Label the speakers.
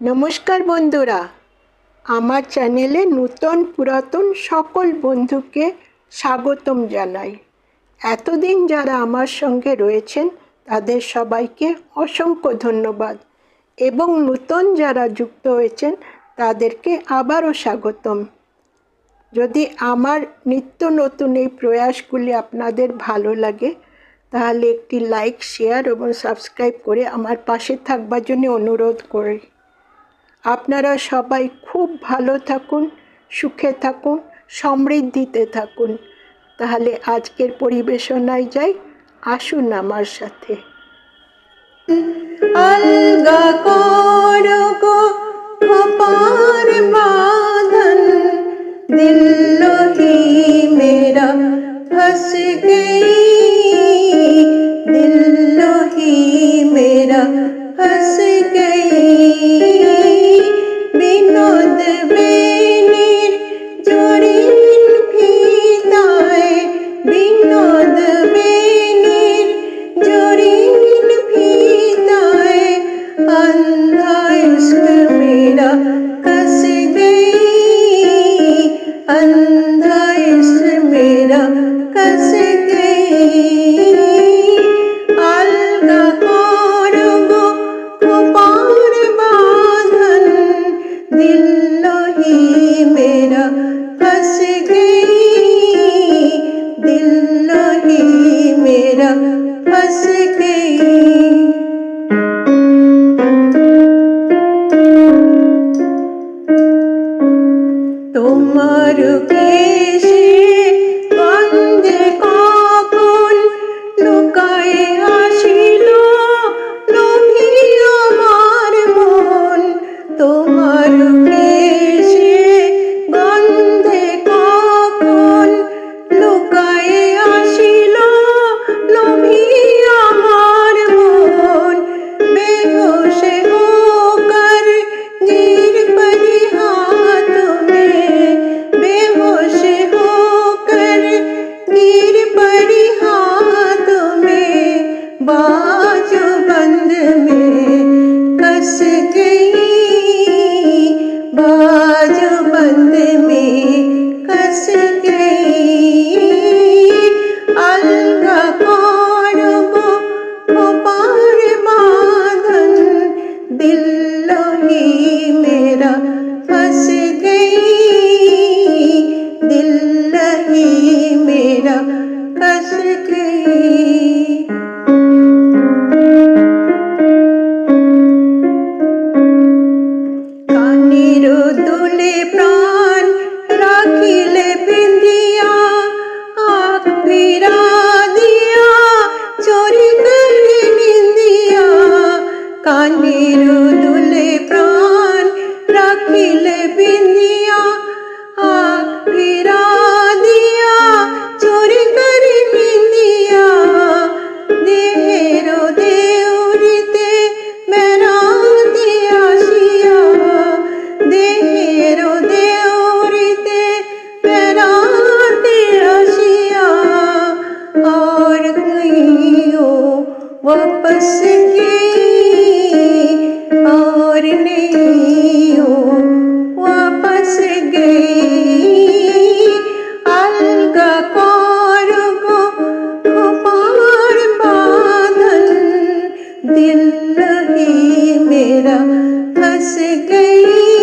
Speaker 1: নমস্কার বন্ধুরা। আমার চ্যানেলে নূতন পুরাতন সকল বন্ধুকে স্বাগতম জানাই। এতদিন যারা আমার সঙ্গে রয়েছেন, তাদের সবাইকে অসংখ্য ধন্যবাদ এবং নূতন যারা যুক্ত হয়েছেন, তাদেরকে আবারও স্বাগতম। যদি আমার নিত্য নতুন এই প্রয়াসগুলি আপনাদের ভালো লাগে, তাহলে একটি লাইক, শেয়ার এবং সাবস্ক্রাইব করে আমার পাশে থাকবার জন্য অনুরোধ করি। আপনারা সবাই খুব ভালো থাকুন, সুখে থাকুন, সমৃদ্ধিতে থাকুন। তাহলে আজকের পরিবেশনায় যাই, আসুন আমার সাথে।
Speaker 2: আলগা মেরা ফস बाजू बंद में कस गई। बाजू बंद में कस गई। अलगा करो गो पार बांधन, दिल मेरा फंस गई। কানের দুলে প্রাণ রাখিলে বিন্দিয়া আখ ফিরা দিয়া চোরি করে নিন্দিয়া দেহের দেউরিতে বেড়াতে আসিয়া দেহের দেউরিতে বেড়াতে আসিয়া और गईयो वापस दिल ही मेरा फंस गई दिल ही मेरा फंस गई